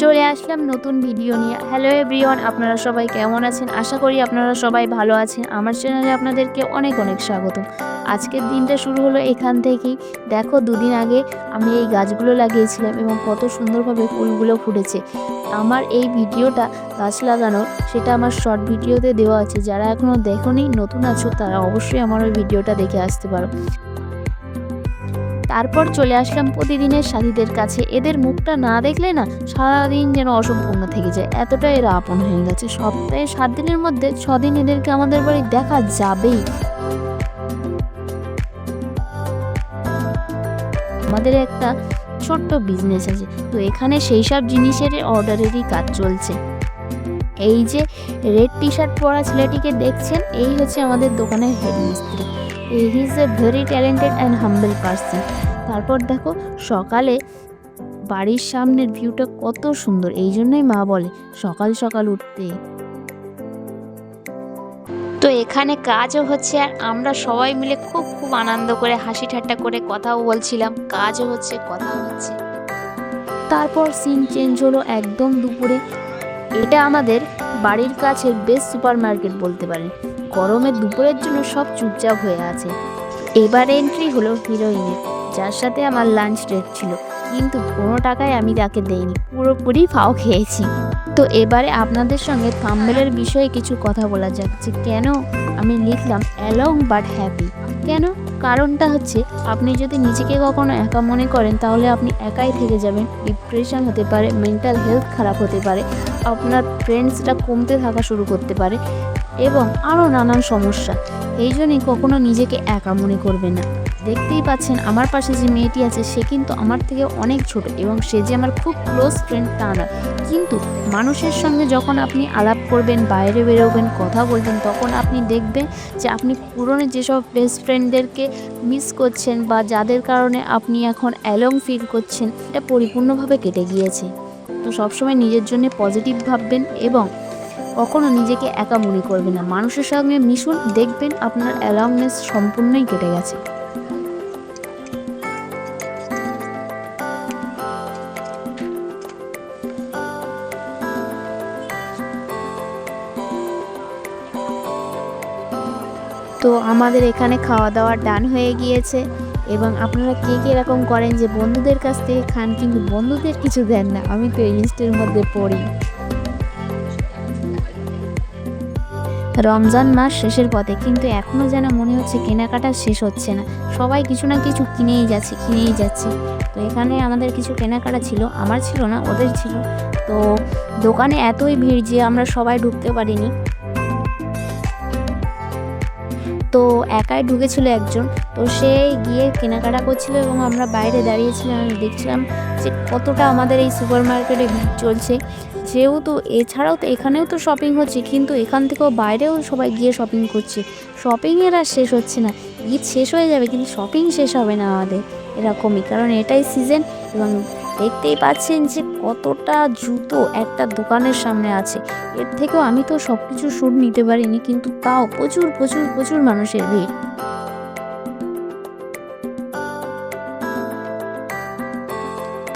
চলে আসলাম নতুন ভিডিও নিয়ে। হ্যালো এভরিওয়ান আপনারা সবাই কেমন আছেন? আশা করি আপনারা সবাই ভালো আছেন। আমার চ্যানেলে আপনাদেরকে অনেক অনেক স্বাগত। আজকের দিনটা শুরু হলো এখান থেকেই। দেখো, দুদিন আগে আমি এই গাছগুলো লাগিয়েছিলাম এবং কত সুন্দরভাবে ফুলগুলো ফুটেছে। আমার এই ভিডিওটা গাছ লাগানোর সেটা আমার শর্ট ভিডিওতে দেওয়া আছে। যারা এখনও দেখোনি, নতুন আছো, তারা অবশ্যই আমার ওই ভিডিওটা দেখে আসতে পারো। তারপর চলে আসলাম প্রতিদিনের সাথীদের কাছে। এদের মুখটা না দেখলে না সারাদিন যেন অসম্পূর্ণ থেকে যায়। এতটা এরা আপন হয়ে গেছে। সপ্তাহে সাত দিনের মধ্যে ছদিন এদেরকে আমাদের বাড়ি দেখা যাবেই। আমাদের একটা ছোট্ট বিজনেস আছে। তো এখানে সেই সব জিনিসের অর্ডারেরই কাজ চলছে। এই যে রেড টি শার্ট পরা ছেলেটিকে দেখছেন, এই হচ্ছে আমাদের দোকানের হেডমিস্ত্রি he is a very talented and humble person তারপর দেখো, সকালে বাড়ির সামনের ভিউটা কত সুন্দর, এই জন্যই মা বলে, সকাল সকাল উঠতে। তো এখানে কাজও হচ্ছে, আর আমরা সবাই মিলে খুব খুব আনন্দ করে, হাসি ঠাট্টা করে কথাও বলছিলাম, কাজও হচ্ছে, কথাও হচ্ছে। তারপর সিন চেঞ্জ হলো একদম দুপুরে। এটা আমাদের বাড়ির কাছে বেস্ট সুপার মার্কেট বলতে পারেন। গরমের দুপুরের জন্য সব চুপচাপ হয়ে আছে। এবার এন্ট্রি হলো হিরোইনের যার সাথে আমার লাঞ্চ ডেট ছিল। কিন্তু কোনো টাকায় আমি তাকে দেইনি, পুরোপুরি ফাও খেয়েছি। তো এবারে আপনাদের সঙ্গে থাম্বেলের বিষয়ে কিছু কথা বলা যাক যে কেন আমি লিখলাম অ্যালং বাট হ্যাপি কেন? কারণটা হচ্ছে, আপনি যদি নিজেকে কখনো একা মনে করেন, তাহলে আপনি একাই থেকে যাবেন। ডিপ্রেশন হতে পারে মেন্টাল হেলথ খারাপ হতে পারে, আপনার ফ্রেন্ডসটা কমতে থাকা শুরু করতে পারে। এবং আরও নানান সমস্যা। এই জন্যই কখনো নিজেকে একা মনে করবে না। দেখতেই পাচ্ছেন আমার পাশে যে মেয়েটি আছে, সে কিন্তু আমার থেকে অনেক ছোট এবং সে যে আমার খুব ক্লোজ ফ্রেন্ড তা না। কিন্তু মানুষের সঙ্গে যখন আপনি আলাপ করবেন, বাইরে বেরোবেন, কথা বলবেন, তখন আপনি দেখবেন যে আপনি পুরনো যেসব বেস্ট ফ্রেন্ডদেরকে মিস করছেন বা যাদের কারণে আপনি এখন অ্যালং ফিল করছেন, এটা পরিপূর্ণভাবে কেটে গিয়েছে। তো সবসময় নিজের জন্য পজিটিভ ভাববেন এবং কখনো নিজেকে একা মনে করবে না। মানুষের সঙ্গে মিশুন, দেখবেন আপনার অ্যালাউনেস সম্পূর্ণই কেটে গেছে। তো আমাদের এখানে খাওয়া দাওয়া ডান হয়ে গিয়েছে এবং আপনারা কে কে এরকম করেন যে বন্ধুদের কাছ থেকে খান কিন্তু বন্ধুদের কিছু দেন না। আমি তো এই লিস্টের মধ্যে পড়ি। রমজান মাস শেষের পথে, কিন্তু এখনও যেন মনে হচ্ছে কেনাকাটা শেষ হচ্ছে না। সবাই কিছু না কিছু কিনেই যাচ্ছে কিনেই যাচ্ছে। তো এখানে আমাদের কিছু কেনাকাটা ছিল, আমার ছিল না, ওদের ছিল। তো দোকানে এতই ভিড় যে আমরা সবাই ঢুকতে পারিনি। তো একাই ঢুকেছিল একজন। তো সে গিয়ে কেনাকাটা করছিল এবং আমরা বাইরে দাঁড়িয়েছিলাম। দেখছিলাম যে কতটা আমাদের এই সুপার মার্কেটে ভিড় চলছে। যেহেতু এছাড়াও তো এখানেও তো শপিং হচ্ছে, কিন্তু এখান থেকেও বাইরেও সবাই গিয়ে শপিং করছে। শপিংয়ের আর শেষ হচ্ছে না। ঈদ শেষ হয়ে যাবে, কিন্তু শপিং শেষ হবে না আমাদের এরকমই, কারণ এটাই সিজন এবং দেখতেই পাচ্ছেন যে কতটা জুতো একটা দোকানের সামনে আছে। এর থেকেও আমি তো সব কিছু শ্যুট নিতে পারিনি, কিন্তু তাও প্রচুর প্রচুর প্রচুর মানুষের ভিড়।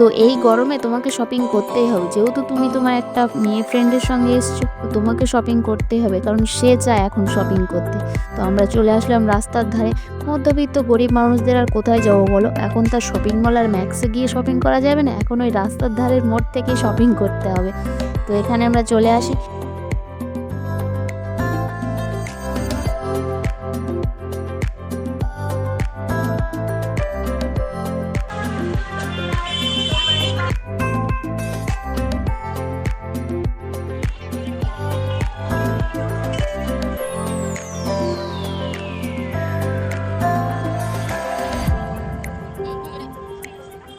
তো এই গরমে তোমাকে শপিং করতেই হবে। যেহেতু তুমি তোমার একটা মেয়ে ফ্রেন্ডের সঙ্গে এসছো তোমাকে শপিং করতেই হবে, কারণ সে চায় এখন শপিং করতে। তো আমরা চলে আসলাম রাস্তার ধারে। মধ্যবিত্ত গরিব মানুষদের আর কোথায় যাব বলো? এখন তার শপিং মল আর ম্যাক্সে গিয়ে শপিং করা যাবে না। এখন ওই রাস্তার ধারের মোড় থেকে শপিং করতে হবে। তো এখানে আমরা চলে আসি।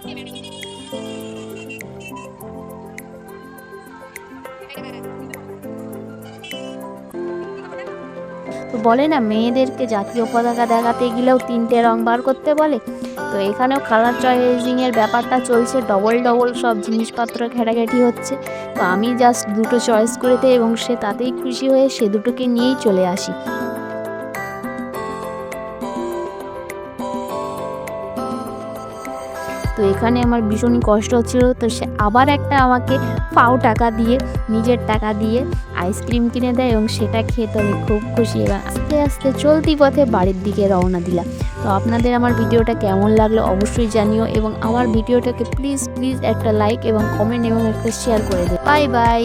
তো বলে না, মেয়েদেরকে জাতীয় পতাকা দেখাতে গেলেও তিনটে রং বার করতে বলে। তো এখানেও কালার চয়েসিংয়ের ব্যাপারটা চলছে ডবল ডবল সব জিনিসপত্র ঘেটাঘেটি হচ্ছে। তো আমি জাস্ট দুটো চয়েস করে দিই এবং সে তাতেই খুশি হয়ে সে দুটোকে নিয়েই চলে আসি। এখানে আমার ভীষণই কষ্ট হচ্ছিল। তো সে আবার একটা আমাকে পাও টাকা দিয়ে, নিজের টাকা দিয়ে আইসক্রিম কিনে দেয় এবং সেটা খেয়ে তো আমি খুব খুশি। এবং আস্তে আস্তে চলতি পথে বাড়ির দিকে রওনা দিলাম। তো আপনাদের আমার ভিডিওটা কেমন লাগল অবশ্যই জানিও এবং আমার ভিডিওটাকে প্লিজ প্লিজ একটা লাইক এবং কমেন্ট এবং একটা শেয়ার করে দেয় বাই বাই